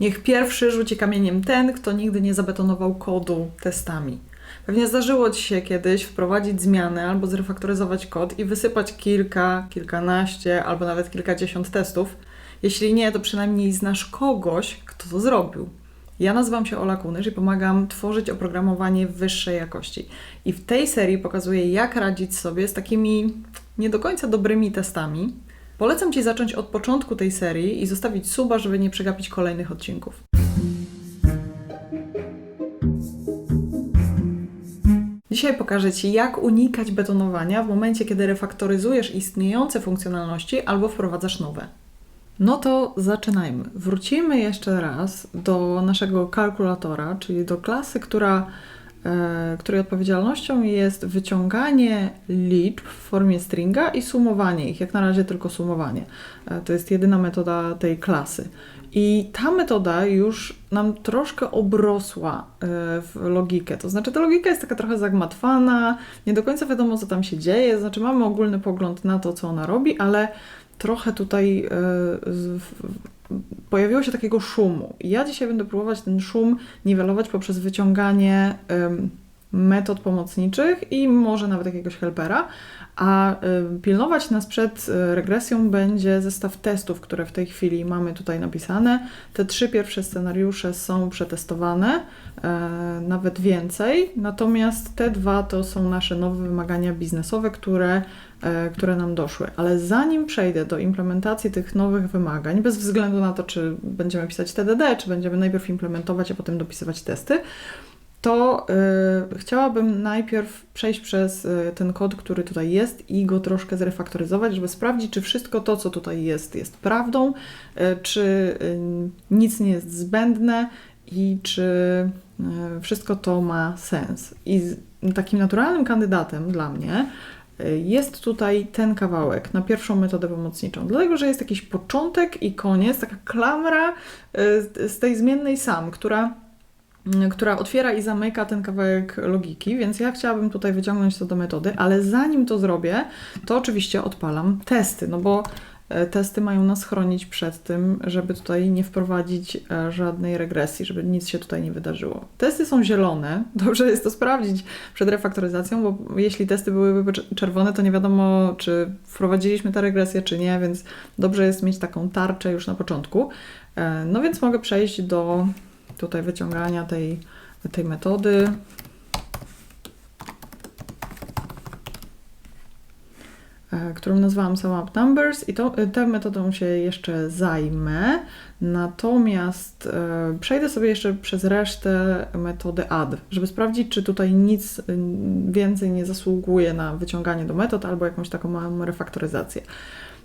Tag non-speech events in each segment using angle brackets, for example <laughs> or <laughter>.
Niech pierwszy rzuci kamieniem ten, kto nigdy nie zabetonował kodu testami. Pewnie zdarzyło Ci się kiedyś wprowadzić zmianę albo zrefaktoryzować kod i wysypać kilka, kilkanaście albo nawet kilkadziesiąt testów. Jeśli nie, to przynajmniej znasz kogoś, kto to zrobił. Ja nazywam się Ola Kunysz i pomagam tworzyć oprogramowanie wyższej jakości. I w tej serii pokazuję, jak radzić sobie z takimi nie do końca dobrymi testami. Polecam Ci zacząć od początku tej serii i zostawić suba, żeby nie przegapić kolejnych odcinków. Dzisiaj pokażę Ci, jak unikać betonowania w momencie, kiedy refaktoryzujesz istniejące funkcjonalności albo wprowadzasz nowe. No to zaczynajmy. Wrócimy jeszcze raz do naszego kalkulatora, czyli do klasy, która, której odpowiedzialnością jest wyciąganie liczb w formie stringa i sumowanie ich. Jak na razie tylko sumowanie. E, to jest jedyna metoda tej klasy. I ta metoda już nam troszkę obrosła e, w logikę. To znaczy, ta logika jest taka trochę zagmatwana, nie do końca wiadomo, co tam się dzieje. Znaczy, mamy ogólny pogląd na to, co ona robi, ale trochę tutaj e, pojawiło się takiego szumu. I ja dzisiaj będę próbować ten szum niwelować poprzez wyciąganie metod pomocniczych i może nawet jakiegoś helpera, a pilnować nas przed e, regresją będzie zestaw testów, które w tej chwili mamy tutaj napisane. Te trzy pierwsze scenariusze są przetestowane, e, nawet więcej, natomiast te dwa to są nasze nowe wymagania biznesowe, które, e, które nam doszły. Ale zanim przejdę do implementacji tych nowych wymagań, bez względu na to, czy będziemy pisać TDD, czy będziemy najpierw implementować, a potem dopisywać testy, to y, chciałabym najpierw przejść przez y, ten kod, który tutaj jest i go troszkę zrefaktoryzować, żeby sprawdzić, czy wszystko to, co tutaj jest, jest prawdą, y, czy nic nie jest zbędne i czy wszystko to ma sens. I z, takim naturalnym kandydatem dla mnie jest tutaj ten kawałek na pierwszą metodę pomocniczą, dlatego że jest jakiś początek i koniec, taka klamra z tej zmiennej sam, która która otwiera i zamyka ten kawałek logiki, więc ja chciałabym tutaj wyciągnąć to do metody, ale zanim to zrobię, to oczywiście odpalam testy, no bo e, testy mają nas chronić przed tym, żeby tutaj nie wprowadzić e, żadnej regresji, żeby nic się tutaj nie wydarzyło. Testy są zielone, <laughs> dobrze jest to sprawdzić przed refaktoryzacją, bo jeśli testy byłyby czerwone, to nie wiadomo, czy wprowadziliśmy tę regresję, czy nie, więc dobrze jest mieć taką tarczę już na początku. E, no więc mogę przejść do tutaj wyciągania tej, tej metody. E, którą nazwałam Sum Up Numbers i to, e, tą metodą się jeszcze zajmę. Natomiast e, przejdę sobie jeszcze przez resztę metody add, żeby sprawdzić, czy tutaj nic więcej nie zasługuje na wyciąganie do metod albo jakąś taką małą refaktoryzację.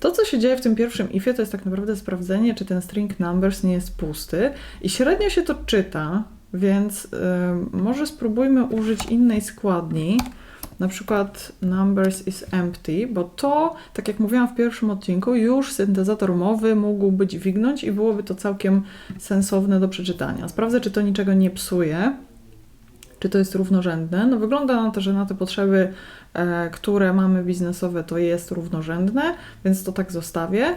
To, co się dzieje w tym pierwszym ifie, to jest tak naprawdę sprawdzenie, czy ten string numbers nie jest pusty. I średnio się to czyta, więc yy, może spróbujmy użyć innej składni, na przykład numbers is empty, bo to, tak jak mówiłam w pierwszym odcinku, już syntezator mowy mógł być wignąć i byłoby to całkiem sensowne do przeczytania. Sprawdzę, czy to niczego nie psuje, czy to jest równorzędne. No wygląda na to, że na te potrzeby E, które mamy biznesowe, to jest równorzędne, więc to tak zostawię.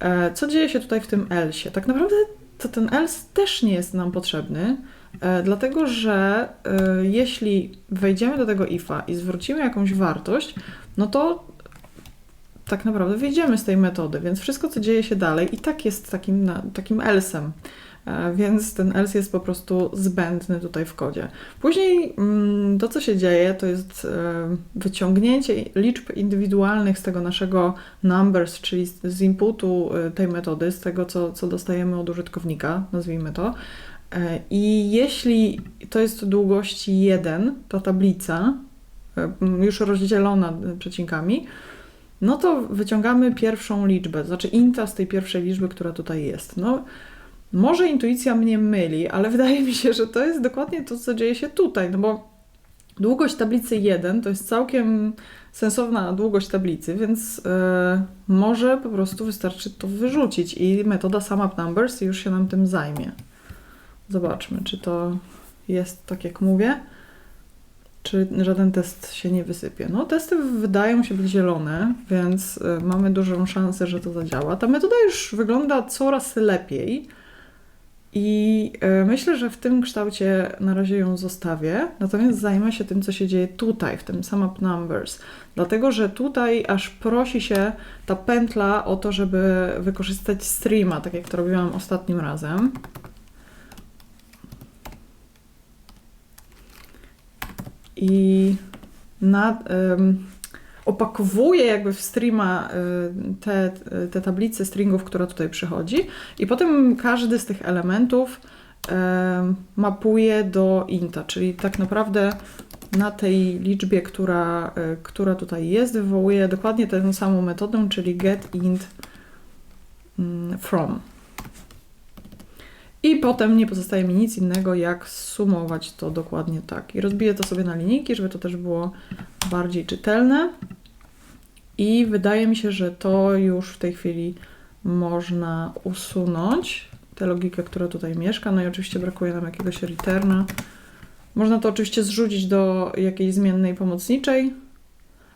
E, co dzieje się tutaj w tym else? Tak naprawdę to ten else też nie jest nam potrzebny, e, dlatego że jeśli wejdziemy do tego ifa i zwrócimy jakąś wartość, no to tak naprawdę wyjdziemy z tej metody, więc wszystko, co dzieje się dalej, i tak jest takim, takim elsem. E, więc ten else jest po prostu zbędny tutaj w kodzie. Później mm, to, co się dzieje, to jest e, wyciągnięcie liczb indywidualnych z tego naszego numbers, czyli z inputu e, tej metody, z tego, co, co dostajemy od użytkownika, nazwijmy to. I jeśli to jest długości 1, ta tablica, już rozdzielona przecinkami, no to wyciągamy pierwszą liczbę, znaczy inta z tej pierwszej liczby, która tutaj jest. No, może intuicja mnie myli, ale wydaje mi się, że to jest dokładnie to, co dzieje się tutaj, no bo długość tablicy 1 to jest całkiem sensowna długość tablicy, więc yy, może po prostu wystarczy to wyrzucić i metoda SumUpNumbers już się nam tym zajmie. Zobaczmy, czy to jest tak, jak mówię, czy żaden test się nie wysypie. No, testy wydają się być zielone, więc yy, mamy dużą szansę, że to zadziała. Ta metoda już wygląda coraz lepiej. I e, myślę, że w tym kształcie na razie ją zostawię, natomiast zajmę się tym, co się dzieje tutaj, w tym sum up numbers. Dlatego, że tutaj aż prosi się ta pętla o to, żeby wykorzystać streama, tak jak to robiłam ostatnim razem. I na, opakowuję jakby w streama y, te, te tablice stringów, która tutaj przychodzi i potem każdy z tych elementów mapuje do inta, czyli tak naprawdę na tej liczbie, która, y, która tutaj jest, wywołuje dokładnie tę samą metodę, czyli get int mm, from. I potem nie pozostaje mi nic innego, jak sumować to dokładnie tak. I rozbiję to sobie na linijki, żeby to też było bardziej czytelne. I wydaje mi się, że to już w tej chwili można usunąć. Tę logikę, która tutaj mieszka. No i oczywiście brakuje nam jakiegoś returna. Można to oczywiście zrzucić do jakiejś zmiennej pomocniczej,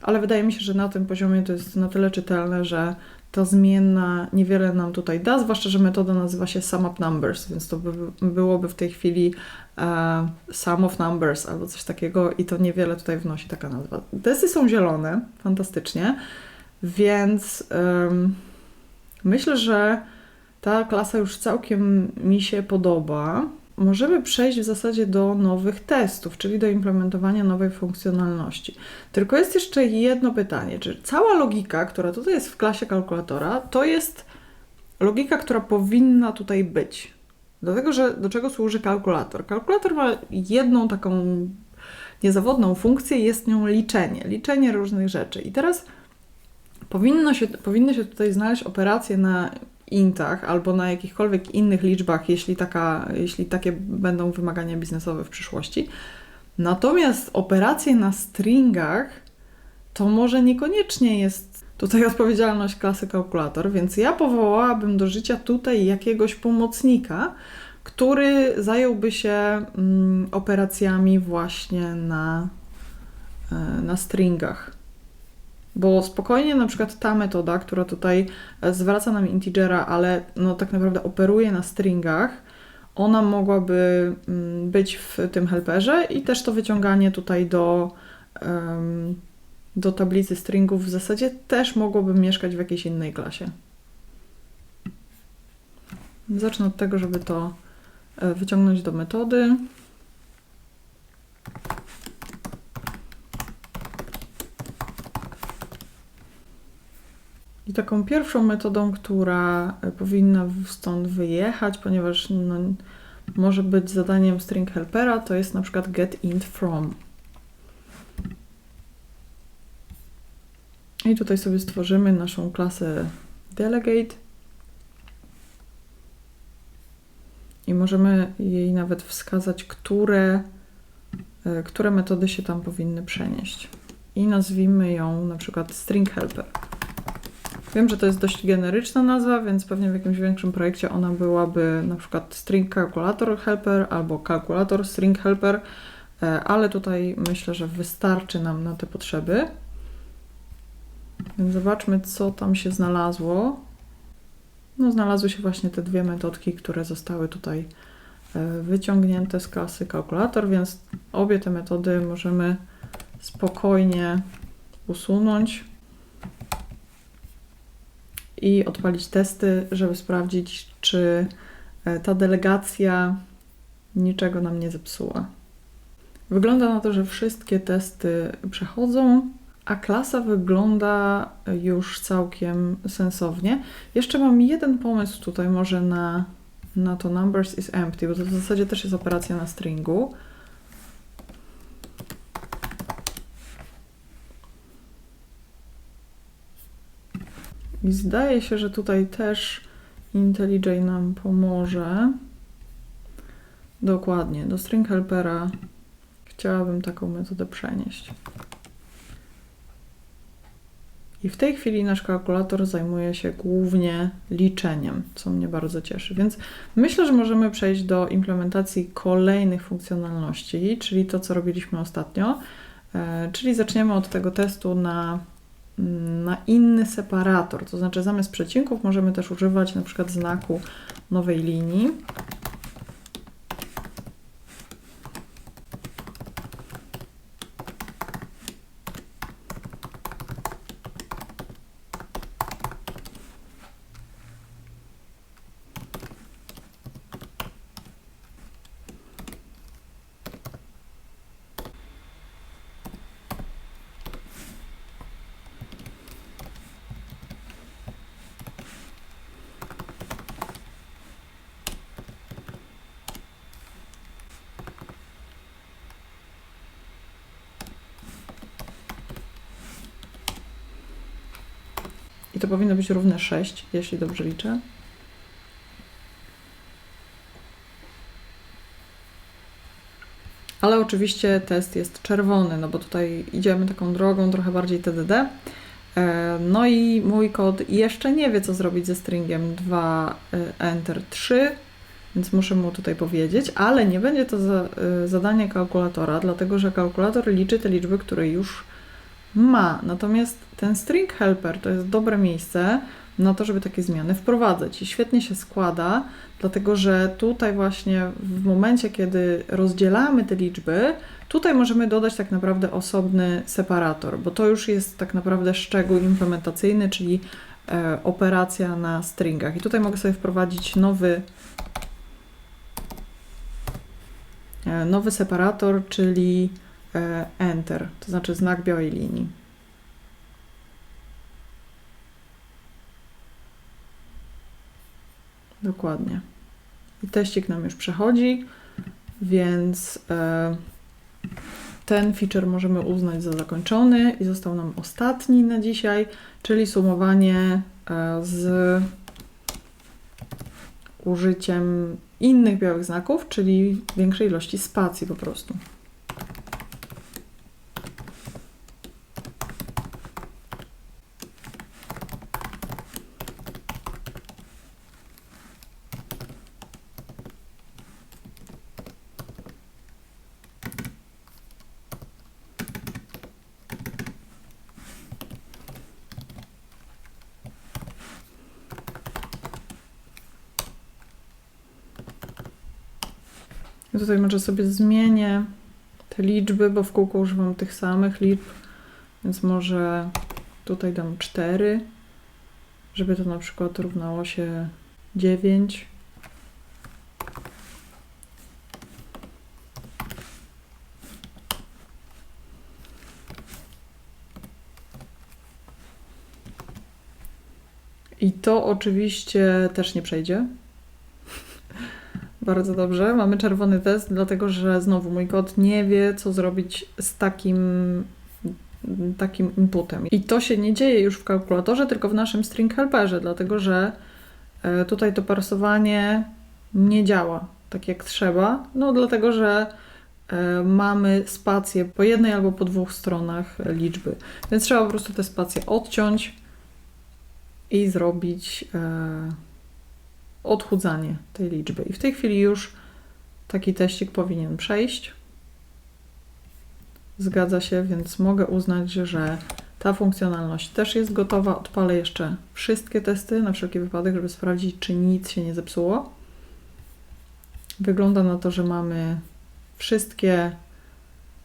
ale wydaje mi się, że na tym poziomie to jest na tyle czytelne, że ta zmienna niewiele nam tutaj da, zwłaszcza, że metoda nazywa się sum up numbers, więc to by, byłoby w tej chwili e, sum of numbers albo coś takiego i to niewiele tutaj wnosi taka nazwa. Testy są zielone, fantastycznie, więc myślę, że ta klasa już całkiem mi się podoba możemy przejść w zasadzie do nowych testów, czyli do implementowania nowej funkcjonalności. Tylko jest jeszcze jedno pytanie, czy cała logika, która tutaj jest w klasie kalkulatora, to jest logika, która powinna tutaj być. Dlatego, że do czego służy kalkulator? Kalkulator ma jedną taką niezawodną funkcję, jest nią liczenie, liczenie różnych rzeczy. I teraz powinno się, powinny się tutaj znaleźć operacje na intach albo na jakichkolwiek innych liczbach, jeśli, taka, jeśli takie będą wymagania biznesowe w przyszłości. Natomiast operacje na stringach to może niekoniecznie jest tutaj odpowiedzialność klasy kalkulator, więc ja powołałabym do życia tutaj jakiegoś pomocnika, który zająłby się mm, operacjami właśnie na, e, na stringach. Bo spokojnie na przykład ta metoda, która tutaj e, zwraca nam integera, ale no tak naprawdę operuje na stringach, ona mogłaby mm, być w tym helperze i też to wyciąganie tutaj do, do tablicy stringów w zasadzie też mogłoby mieszkać w jakiejś innej klasie. Zacznę od tego, żeby to e, wyciągnąć do metody. Taką pierwszą metodą, która e, powinna stąd wyjechać, ponieważ no, może być zadaniem string helpera, to jest na przykład get int from. I tutaj sobie stworzymy naszą klasę delegate. I możemy jej nawet wskazać, które, e, które metody się tam powinny przenieść. I nazwijmy ją na przykład string helper. Wiem, że to jest dość generyczna nazwa, więc pewnie w jakimś większym projekcie ona byłaby na przykład string calculator helper albo calculator string helper, e, ale tutaj myślę, że wystarczy nam na te potrzeby. Więc zobaczmy, co tam się znalazło. No, znalazły się właśnie te dwie metodki, które zostały tutaj e, wyciągnięte z klasy kalkulator, więc obie te metody możemy spokojnie usunąć i odpalić testy, żeby sprawdzić, czy e, ta delegacja niczego nam nie zepsuła. Wygląda na to, że wszystkie testy przechodzą, a klasa wygląda już całkiem sensownie. Jeszcze mam jeden pomysł tutaj może na, na to numbers is empty, bo to w zasadzie też jest operacja na stringu. I zdaje się, że tutaj też IntelliJ nam pomoże. Dokładnie, do string helpera chciałabym taką metodę przenieść. I w tej chwili nasz kalkulator zajmuje się głównie liczeniem, co mnie bardzo cieszy. Więc myślę, że możemy przejść do implementacji kolejnych funkcjonalności, czyli to, co robiliśmy ostatnio. E, czyli zaczniemy od tego testu na na inny separator, to znaczy zamiast przecinków możemy też używać na przykład znaku nowej linii. I to powinno być równe 6, jeśli dobrze liczę. Ale oczywiście test jest czerwony, no bo tutaj idziemy taką drogą trochę bardziej TDD. E, No i mój kod jeszcze nie wie, co zrobić ze stringiem 2 e, enter 3, więc muszę mu tutaj powiedzieć, ale nie będzie to za, e, zadanie kalkulatora, dlatego że kalkulator liczy te liczby, które już ma. Natomiast ten string helper to jest dobre miejsce na to, żeby takie zmiany wprowadzać. I świetnie się składa, dlatego że tutaj właśnie w momencie, kiedy rozdzielamy te liczby, tutaj możemy dodać tak naprawdę osobny separator, bo to już jest tak naprawdę szczegół implementacyjny, czyli e, operacja na stringach. I tutaj mogę sobie wprowadzić nowy e, nowy separator, czyli enter, to znaczy znak białej linii. Dokładnie. I teścik nam już przechodzi, więc e, ten feature możemy uznać za zakończony i został nam ostatni na dzisiaj, czyli sumowanie e, z użyciem innych białych znaków, czyli większej ilości spacji po prostu. Tutaj może sobie zmienię te liczby, bo w kółko używam tych samych liczb, więc może tutaj dam 4, żeby to na przykład równało się 9. I to oczywiście też nie przejdzie. Bardzo dobrze. Mamy czerwony test, dlatego że znowu mój kod nie wie, co zrobić z takim, takim inputem. I to się nie dzieje już w kalkulatorze, tylko w naszym string helperze, dlatego że e, tutaj to parsowanie nie działa tak jak trzeba. No dlatego, że e, mamy spację po jednej albo po dwóch stronach liczby. Więc trzeba po prostu te spacje odciąć i zrobić e, odchudzanie tej liczby. I w tej chwili już taki teścik powinien przejść. Zgadza się, więc mogę uznać, że ta funkcjonalność też jest gotowa. Odpalę jeszcze wszystkie testy na wszelki wypadek, żeby sprawdzić, czy nic się nie zepsuło. Wygląda na to, że mamy wszystkie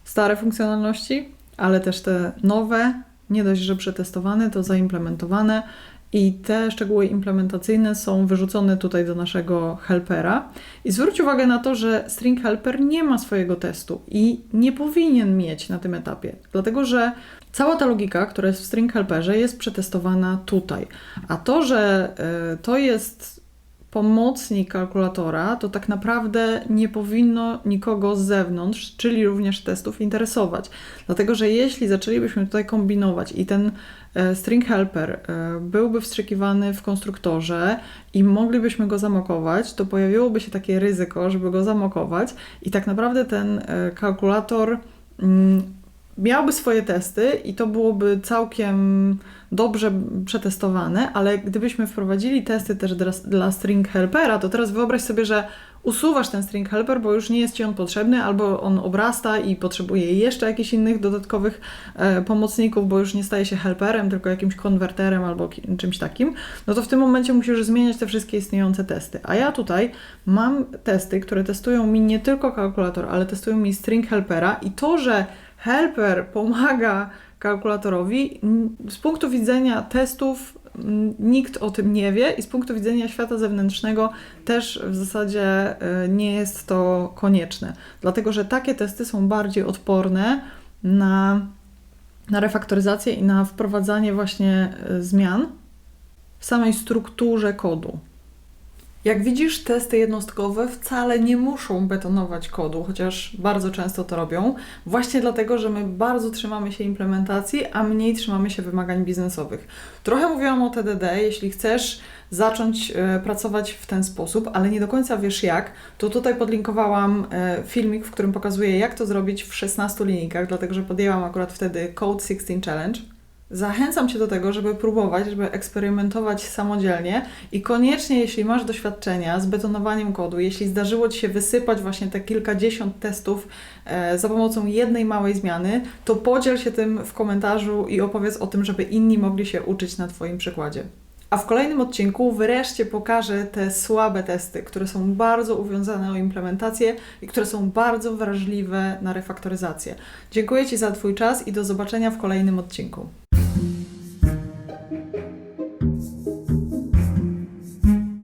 stare funkcjonalności, ale też te nowe, nie dość, że przetestowane, to zaimplementowane i te szczegóły implementacyjne są wyrzucone tutaj do naszego helpera. I zwróć uwagę na to, że string helper nie ma swojego testu i nie powinien mieć na tym etapie, dlatego że cała ta logika, która jest w string helperze, jest przetestowana tutaj. A to, że y, to jest pomocnik kalkulatora, to tak naprawdę nie powinno nikogo z zewnątrz, czyli również testów, interesować. Dlatego, że jeśli zaczęlibyśmy tutaj kombinować i ten e, string helper e, byłby wstrzykiwany w konstruktorze i moglibyśmy go zamokować, to pojawiłoby się takie ryzyko, żeby go zamokować i tak naprawdę ten e, kalkulator mm, miałby swoje testy i to byłoby całkiem dobrze przetestowane, ale gdybyśmy wprowadzili testy też dla, string helpera, to teraz wyobraź sobie, że usuwasz ten string helper, bo już nie jest Ci on potrzebny, albo on obrasta i potrzebuje jeszcze jakichś innych dodatkowych e, pomocników, bo już nie staje się helperem, tylko jakimś konwerterem albo czymś takim, no to w tym momencie musisz zmieniać te wszystkie istniejące testy. A ja tutaj mam testy, które testują mi nie tylko kalkulator, ale testują mi string helpera i to, że helper pomaga kalkulatorowi, z punktu widzenia testów nikt o tym nie wie i z punktu widzenia świata zewnętrznego też w zasadzie y, nie jest to konieczne, dlatego że takie testy są bardziej odporne na, na refaktoryzację i na wprowadzanie właśnie y, zmian w samej strukturze kodu. Jak widzisz, testy jednostkowe wcale nie muszą betonować kodu, chociaż bardzo często to robią, właśnie dlatego, że my bardzo trzymamy się implementacji, a mniej trzymamy się wymagań biznesowych. Trochę mówiłam o TDD, jeśli chcesz zacząć e, pracować w ten sposób, ale nie do końca wiesz jak, to tutaj podlinkowałam e, filmik, w którym pokazuję, jak to zrobić w 16 linijkach, dlatego że podjęłam akurat wtedy Code 16 Challenge. Zachęcam Cię do tego, żeby próbować, żeby eksperymentować samodzielnie i koniecznie, jeśli masz doświadczenia z betonowaniem kodu, jeśli zdarzyło Ci się wysypać właśnie te kilkadziesiąt testów e, za pomocą jednej małej zmiany, to podziel się tym w komentarzu i opowiedz o tym, żeby inni mogli się uczyć na Twoim przykładzie. A w kolejnym odcinku wreszcie pokażę te słabe testy, które są bardzo uwiązane o implementację i które są bardzo wrażliwe na refaktoryzację. Dziękuję Ci za Twój czas i do zobaczenia w kolejnym odcinku.